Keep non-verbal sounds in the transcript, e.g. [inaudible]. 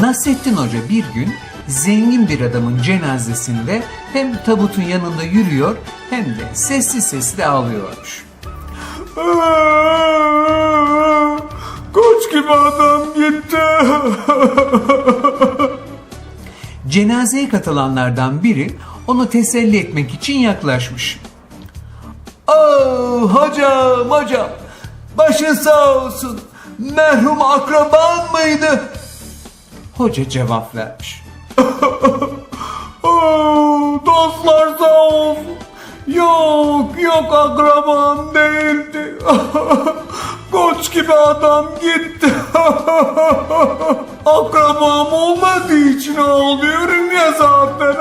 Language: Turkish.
Nasrettin Hoca bir gün zengin bir adamın cenazesinde hem tabutun yanında yürüyor hem de sessiz sessiz ağlıyormuş. Koç gibi adam gitti. [laughs] Cenazeye katılanlardan biri onu teselli etmek için yaklaşmış. Oh hocam hocam başın sağ olsun merhum akraban mıydı? Hoca cevap vermiş. [laughs] Dostlar sağ olsun. Yok yok akrabam değildi. [laughs] Koç gibi adam gitti. [laughs] Akrabam olmadığı için ağlıyorum ya zaten.